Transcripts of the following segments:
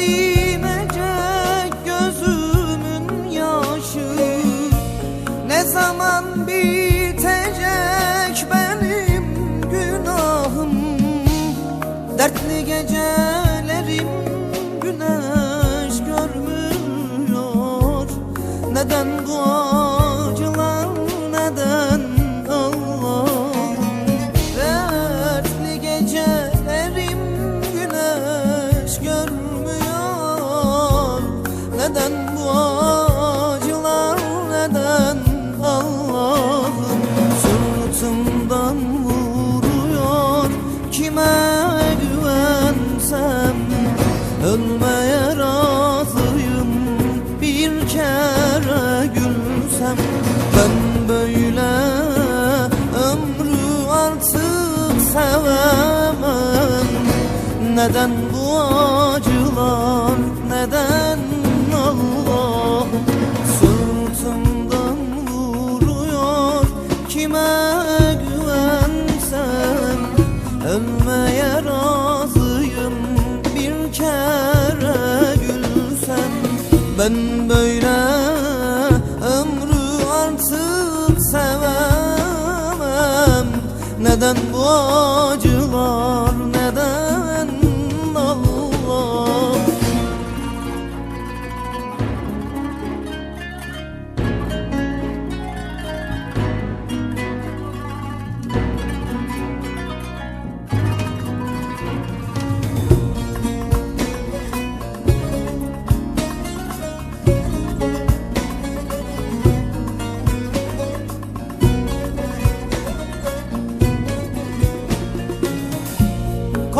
dinecek gözümün yaşı. Ne zaman bitecek Neden bu acılar? Neden Allah? Sırtımdan vuruyor. Kime güvensem? Ölmeye razıyım. Bir kere gülsem. Ben böyle ömrü artık sevemem. Neden bu acılar? Neden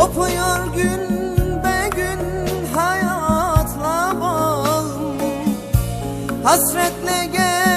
Kopuyor gün be gün hayatla bağım Hasretle geçiyor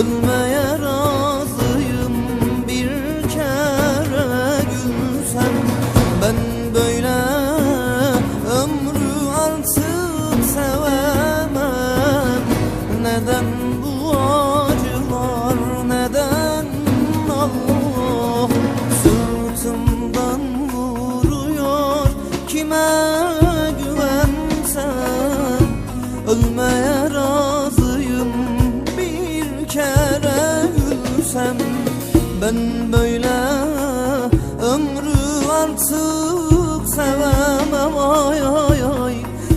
Ölmeye Ben böyle ömrü artık sevemem. Ay ay ay.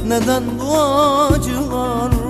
Neden bu acılar